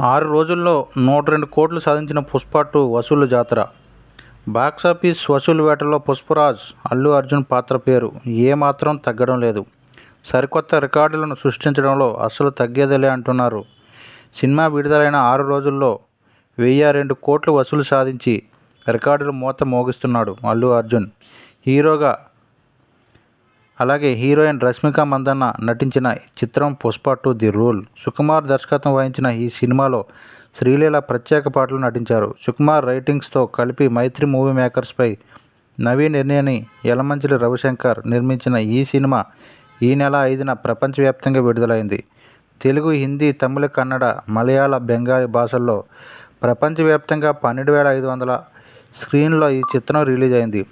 ఆరు రోజుల్లో నూట రెండు కోట్లు సాధించిన పుష్ప టూ వసూలు జాతర బాక్సాఫీస్ వసూలు వేటలో పుష్పరాజ్ అల్లు అర్జున్ పాత్ర పేరు ఏమాత్రం తగ్గడం లేదు. సరికొత్త రికార్డులను సృష్టించడంలో అస్సలు తగ్గేదేలే అంటున్నారు. సినిమా విడుదలైన ఆరు రోజుల్లో వెయ్యి రెండు కోట్లు వసూలు సాధించి రికార్డులు మూత మోగిస్తున్నాడు అల్లు అర్జున్. హీరోగా అలాగే హీరోయిన్ రష్మిక మందన్న నటించిన చిత్రం Pushpa two the rule. Sukumar దర్శకత్వం వహించిన ఈ సినిమాలో శ్రీలీల ప్రత్యేక పాటలు నటించారు. సుకుమార్ రైటింగ్స్తో కలిపి మైత్రి మూవీ మేకర్స్పై నవీ నిర్ణయని యలమంచిలి రవిశంకర్ నిర్మించిన ఈ సినిమా ఈ నెల ఐదున ప్రపంచవ్యాప్తంగా విడుదలైంది. తెలుగు హిందీ తమిళ కన్నడ మలయాళ బెంగాలీ భాషల్లో ప్రపంచవ్యాప్తంగా పన్నెండు వేల ఐదు వందల స్క్రీన్లో ఈ చిత్రం రిలీజ్ అయింది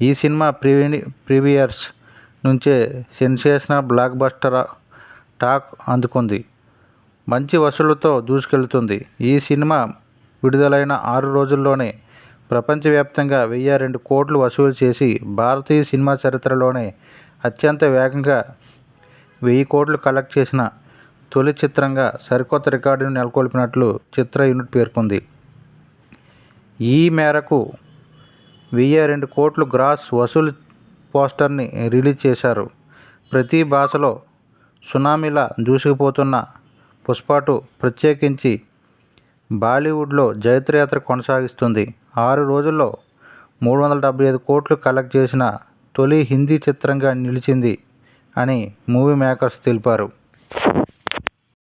ఈ సినిమా ప్రీవి ప్రీవియర్స్ నుంచే సెన్సేషనల్ బ్లాక్ బస్టర్ టాక్ అందుకుంది. మంచి వసూళ్ళతో దూసుకెళ్తుంది. ఈ సినిమా విడుదలైన ఆరు రోజుల్లోనే ప్రపంచవ్యాప్తంగా వెయ్యి రెండు కోట్లు వసూలు చేసి భారతీయ సినిమా చరిత్రలోనే అత్యంత వేగంగా వెయ్యి కోట్లు కలెక్ట్ చేసిన తొలి చిత్రంగా సరికొత్త రికార్డును నెలకొల్పినట్లు చిత్ర యూనిట్ పేర్కొంది. ఈ మేరకు వెయ్యి రెండు కోట్లు గ్రాస్ వసూలు పోస్టర్ని రిలీజ్ చేశారు. ప్రతి భాషలో సునామీలా దూసుకుపోతున్న పుష్పాటు ప్రత్యేకించి బాలీవుడ్లో జైత్రయాత్ర కొనసాగిస్తుంది. ఆరు రోజుల్లో మూడు వందల డెబ్బై ఐదు కోట్లు కలెక్ట్ చేసిన తొలి హిందీ చిత్రంగా నిలిచింది అని మూవీ మేకర్స్ తెలిపారు.